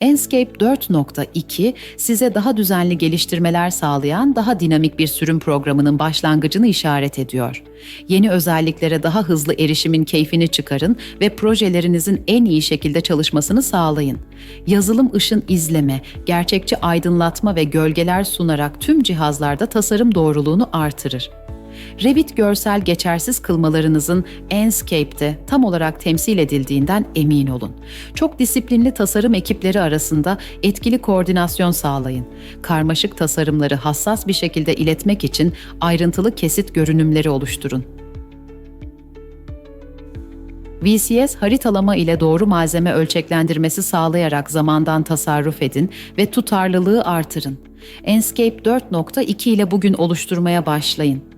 Enscape 4.2 size daha düzenli geliştirmeler sağlayan daha dinamik bir sürüm programının başlangıcını işaret ediyor. Yeni özelliklere daha hızlı erişimin keyfini çıkarın ve projelerinizin en iyi şekilde çalışmasını sağlayın. Yazılım ışın izleme, gerçekçi aydınlatma ve gölgeler sunarak tüm cihazlarda tasarım doğruluğunu artırır. Revit görsel geçersiz kılmalarınızın Enscape'de tam olarak temsil edildiğinden emin olun. Çok disiplinli tasarım ekipleri arasında etkili koordinasyon sağlayın. Karmaşık tasarımları hassas bir şekilde iletmek için ayrıntılı kesit görünümleri oluşturun. VCS haritalama ile doğru malzeme ölçeklendirmesi sağlayarak zamandan tasarruf edin ve tutarlılığı artırın. Enscape 4.2 ile bugün oluşturmaya başlayın.